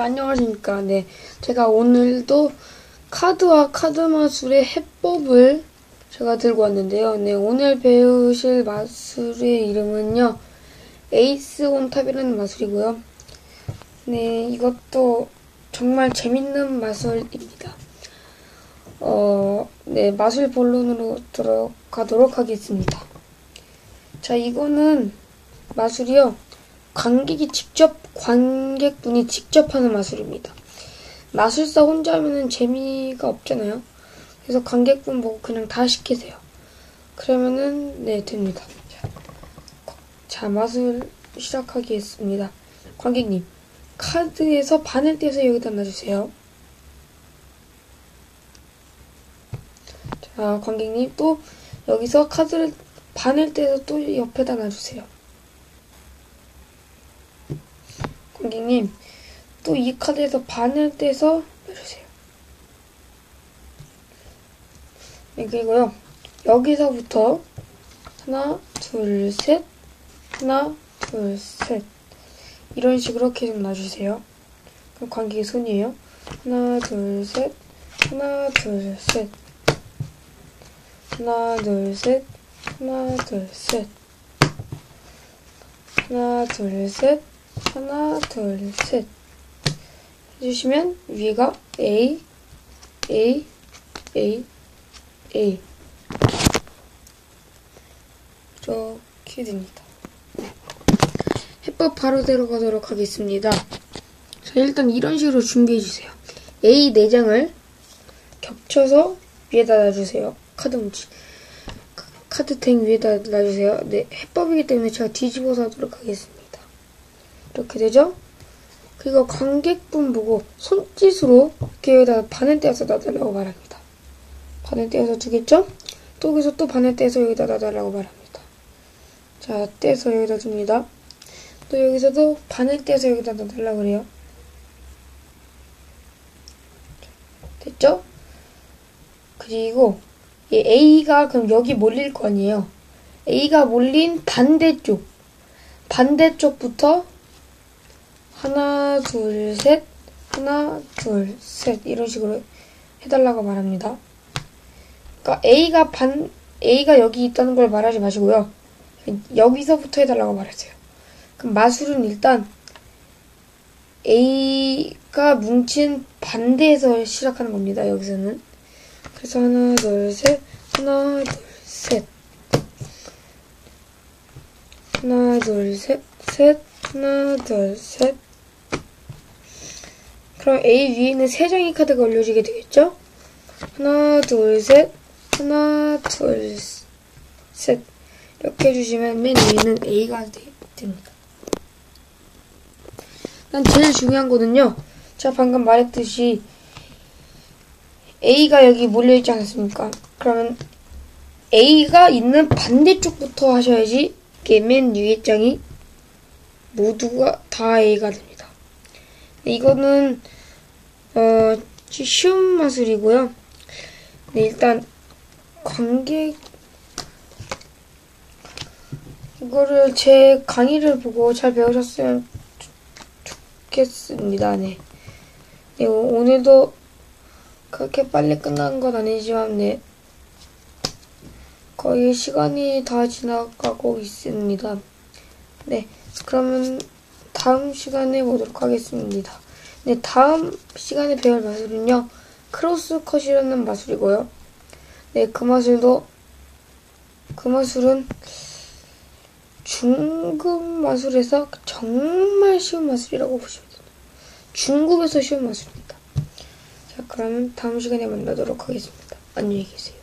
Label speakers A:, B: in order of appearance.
A: 자, 안녕하십니까. 네. 제가 오늘도 카드와 카드 마술의 해법을 제가 들고 왔는데요. 네. 오늘 배우실 마술의 이름은요. 에이스 온탑이라는 마술이고요. 네. 이것도 정말 재밌는 마술입니다. 어, 네. 마술 본론으로 들어가도록 하겠습니다. 자, 이거는 마술이요. 관객이 직접, 관객분이 직접 하는 마술입니다. 마술사 혼자 하면은 재미가 없잖아요. 그래서 관객분 보고 그냥 다 시키세요. 그러면은, 네, 됩니다. 자, 자 마술 시작하겠습니다. 관객님, 카드에서 반을 떼서 여기다 놔주세요. 자, 관객님 또 여기서 카드를 반을 떼서 또 옆에다 놔주세요. 고객님, 또 이 카드에서 반을 떼서 빼주세요. 네, 그리고요. 여기서부터 하나, 둘, 셋, 하나, 둘, 셋 이런 식으로 계속 놔주세요. 그럼 관객의 손이에요. 하나, 둘, 셋, 하나, 둘, 셋 하나, 둘, 셋, 하나, 둘, 셋 하나, 둘, 셋, 하나, 둘, 셋. 해주시면 위가 A, A, A, A. 이렇게 됩니다. 해법 바로 들어가도록 하겠습니다. 자, 일단 이런 식으로 준비해주세요. A 4장을 겹쳐서 위에다 놔주세요. 카드 뭉치. 카드탱 위에다 놔주세요. 네, 해법이기 때문에 제가 뒤집어서 하도록 하겠습니다. 이렇게 되죠? 그리고 관객분 보고 손짓으로 이렇게 여기다 바늘 떼서 놔달라고 말합니다. 바늘 떼서 주겠죠? 또 여기서 또 바늘 떼서 여기다 놔달라고 말합니다. 자, 떼서 여기다 줍니다. 또 여기서도 바늘 떼서 여기다 놔달라고 그래요. 됐죠? 그리고 A가 그럼 여기 몰릴 거 아니에요. A가 몰린 반대쪽 반대쪽부터 하나, 둘, 셋, 하나, 둘, 셋 이런 식으로 해달라고 말합니다. 그러니까 A가 반 A가 여기 있다는 걸 말하지 마시고요. 여기서부터 해달라고 말하세요. 그럼 마술은 일단 A가 뭉친 반대에서 시작하는 겁니다. 여기서는. 그래서 하나, 둘, 셋, 하나, 둘, 셋. 하나, 둘, 셋, 셋, 하나, 둘, 셋, 그럼 A 위에 있는 세 장의 카드가 올려지게 되겠죠? 하나, 둘, 셋, 하나, 둘, 셋. 이렇게 해주시면 맨 위에는 A가 됩니다. 난 제일 중요한 거는요. 제가 방금 말했듯이 A가 여기 몰려있지 않습니까? 그러면 A가 있는 반대쪽부터 하셔야지 맨 위에 장이 모두가 다 A가 됩니다. 이거는 어 쉬운 마술이고요. 네, 일단 관객 이거를 제 강의를 보고 잘 배우셨으면 좋겠습니다. 네. 네 오늘도 그렇게 빨리 끝난 건 아니지만 네 거의 시간이 다 지나가고 있습니다. 네 그러면 다음 시간에 보도록 하겠습니다. 네, 다음 시간에 배울 마술은요. 크로스 컷이라는 마술이고요. 네, 그 마술도 그 마술은 중급 마술에서 정말 쉬운 마술이라고 보시면 됩니다. 중급에서 쉬운 마술입니다. 자, 그러면 다음 시간에 만나도록 하겠습니다. 안녕히 계세요.